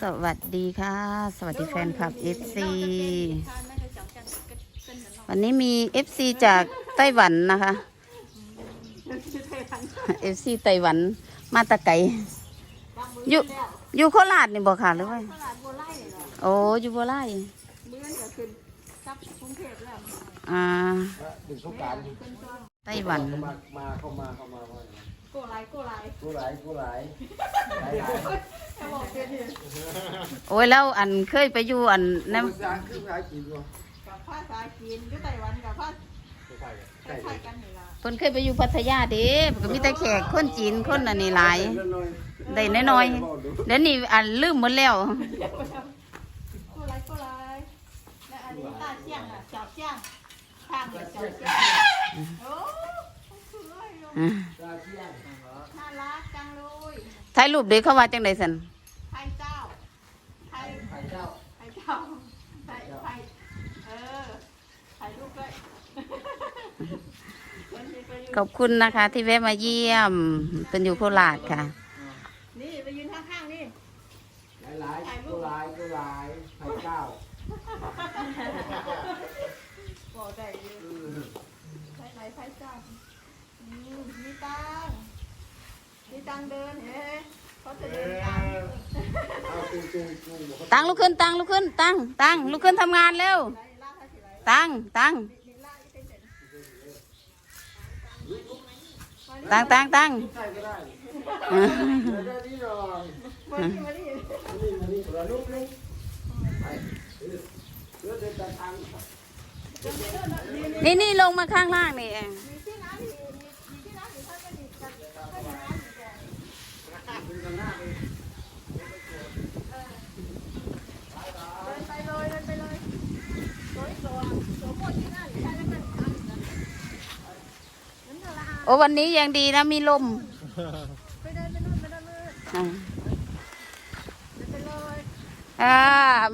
สวัสดีค่ะ สวัสดีแฟนคลับ FC วันนี้มี FC จากไต้หวันนะคะ FC ไต้หวันมาตะไกอยู่อยู่โคราชนี่บอกค่ะหรือว่าโอ้อยู่บัวไร่เมื่อนก็ขึ้นกลับกรุงเทพแล้วอ่าไต้หวันมาเข้ามาเข้ามาโกไลโกไลกูหลายกูหลายหลายหล โอ้ยแล้วอันเคยไปอยู่อันน้ภาษาคือภาษาจีนวะกับภาษาจีนอยู่ไต้หวันกับภาษาคล้ายๆกันนี่ล่ะำคนเคยไปอยู่พัทยาเด้มันก็มีแต่แขกคนจีนคนอันนี้หลายได้น้อยๆเดี๋ยวนี้อันลืมหมดแล้วโกไลโกไลและอันนี้ตาเจียงอะเจ้าเจียงทางแบบเจ้าเจียงโอ้สวยอยู่อ่าน่ารักจังเลยถ่ายรูปเด็กเขาว่าจังไดสัน ไทยเจ้าไทย ไข่เจ้า ไทยเจ้าไทยไทยเออถ่ายรูปด้วยคนที่ไปอยู่ ขอบคุณนะคะ ที่แวะมาเยี่ยม เป็นอยู่โคราชค่ะ นี่ไปยืนข้างๆนี่หลายหลายกูหลายกูหลายไข่เจ้าบอกได้เลยใช้ไหนใช้จังอืมมีตังค์มีตังค์เดินเฮ้เขาจะเดินตามเอาตูตูตูตั้งลุกขึ้นตั้งลุกขึ้นตั้งตั้งลุกขึ้นทำงานเร็ว ไหนลากให้สิไหนตั้งตั้ง นี่ลากให้เป็นเสร็จ ตั้งตั้งตั้งใส่ก็ได้อ่าเดี๋ยวได้นี่หน่อยมาดิมาดินี่มานี่กระลุกลุกไปเดี๋ยวเดินทานี่นี่ลงมาข้างล่างนี่เอง โอ้วันนี้ยังดีนะมีลมไปเดินไปนู่นไปเดินนู่นอ่าเดินไปเลยอ่า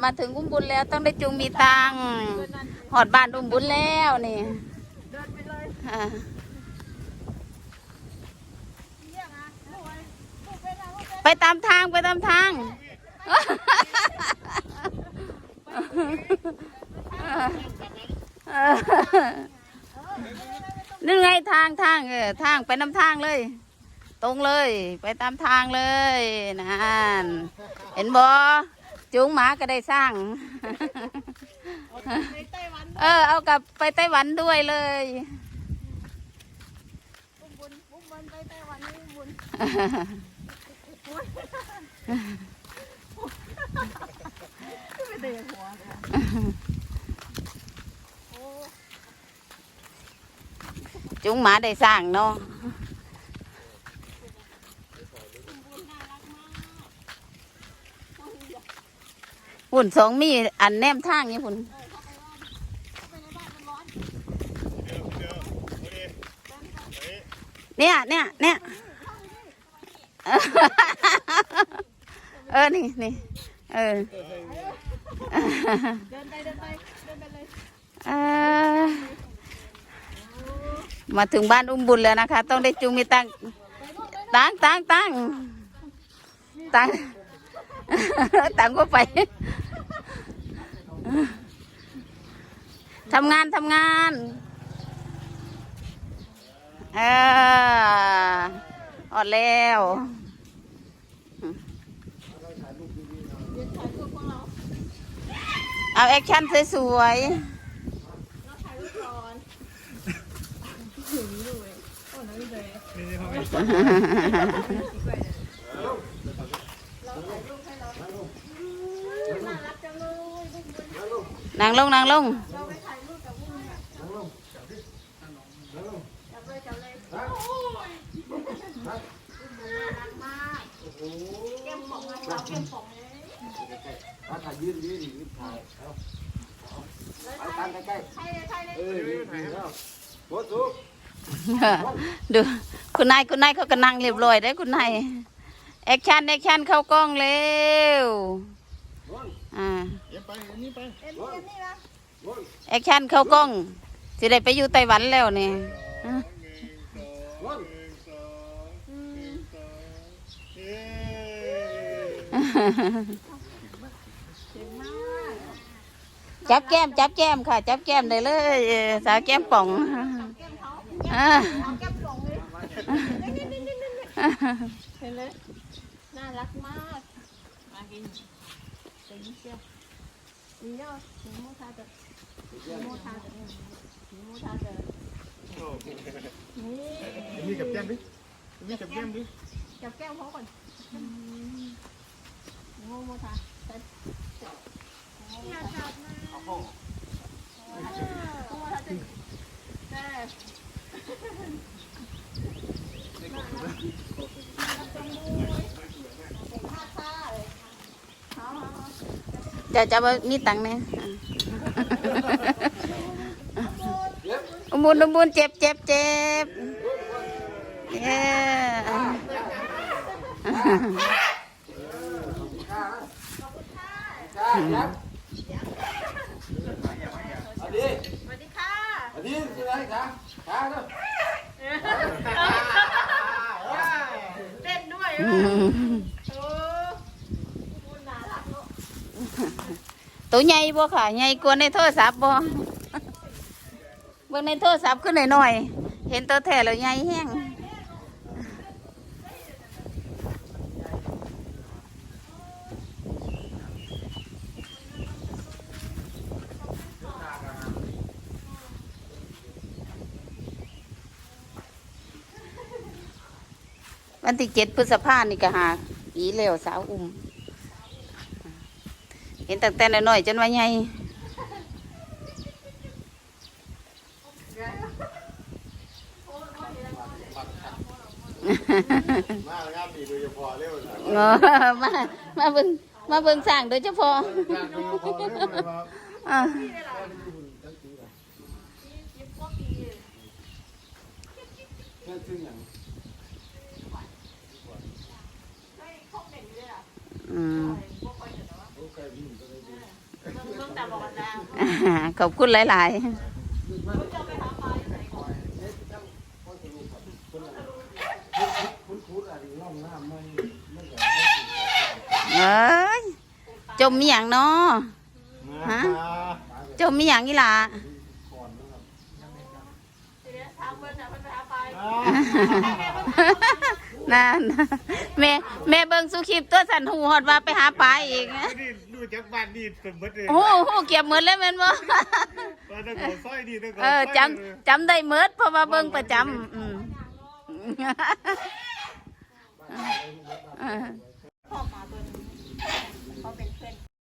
มาถึงอุ้มบุญแล้วต้องได้จุงมีตังค์เดินนั่นหอดบ้านอุ้มบุญแล้วนี่เดินไปเลยอ่าเยี่ยมนะลูกไปลูกไปนะลูกไปไปตามทางไปตามทาง นี่ไงทาง ทางเออทางไปน้ำทางเลย ตรงเลย ไปตามทางเลยนั่นเห็นบอจูงหมาก็ได้สร้าง เออ เอากลับไปไต้หวันด้วยเลยไปไต้หวันนี่บุญไม่ได้หัวเลยโอ้ จูงหมาได้สร้างเนาะหุ่นสองมีอันแนมทางนี่หุ่นเนี่ยเนี่ยเนี่ยเออ นี่นี่เออ เดินไป เดินไป เดินไปเลย มาถึงบ้านอุ้มบุญแล้วนะคะ ต้องได้จูงมีตังตังตังตังตังตังก็ไปทำงานทำงานเออออดแล้วเอาแอคชั่นสวย น่ารักจังเลยบุ้มบุญ ๆนางลงนางลง เราไปถ่ายรูปกับบุ้มเนี่ยจับเลยจับเลยโอ้ยบุ้มบุญน่ารักมากแก้มป่องเราแก้มป่องเลย ถ้าถ่ายยืนยืนยืนถ่ายเอาไปตามใกล้ ใช่เลยใช่เลย ๆเออยืนถ่ายแล้วโอ้โห ดู คุณนายคุณนายเขาก็นั่งเรียบร้อยได้อคุณนายแอคชั่นแอคชั่นเข้ากล้องเร็วอ่าเอ็มนี่เอ็มนี่นะแอคชั่นเข้ากล้องสิได้ไปอยู่ไต้หวันแล้วนี่อะอืมเก่งมากจับแก้มจับแก้มค่ะ จับแก้มได้เลยเออสาวแก้มป่องแก้มเขาอ่า เอาแก้มหลงเลยเห็นเลยน่ารักมาก มากินเจ๋งเชียวมีเนาะมีโมทาเตอมีโมทาเตอมีโมทาเตอนี่มีกับแก้มดิมีกับแก้มดิจับแก้มเขาก่อนโมโมทาอย่าจับนะโมทาจะแซ่ จะจะว่ามีตังค์ไหมอุบุนอุบุนเจ็บเจ็บเจ็บเย้จ้าครับอดีสวัสดีค่ะอดีที่ไหนขาขาเนาะ ตัวใหญ่บ่ค่ะใหญ่กว่าในโทรศัพท์บ่เบิ่งในโทรศัพท์ขึ้นหน่อยๆเห็นตัวแท้แล้วใหญ่แห้ง วันที่เจ็ดพฤษภานี่ก็หาปีแล้วสาวอุ้ม เห็นตั้งแต่น้อยๆจนว่าใหญ่มาแล้วครับดีโดยเฉพาะเร็วนะเออมา มาเบิ่งมาเบิ่งสร้างโดยเฉพาะโดยเฉพาะเร็วเลยว่าอ่าเพื่อนซึ่งอย่าง อืมขอบคุณหลายคุ้นคุ้นอะไรร่องน้ำไม่ไม่เหลือๆเอ้ยจมมีหยังเนาะฮะจมมีหยังอีหล่ะ ทางเมืองทางเมืองทางไปนั่นแม่แม่เบิ่งสุคลิปตัวสันหูฮอดว่าไปหาปลาอีกนี่ดูจากบ้านนี่เป็นมดเลยโอ้โหเก็บหมดเลยแม่นบ่ตอนตะโกนสร้อยดีตะโกนเออจำจำได้เมิดเพราะว่าเบิ่งประจำอืมพ่อมา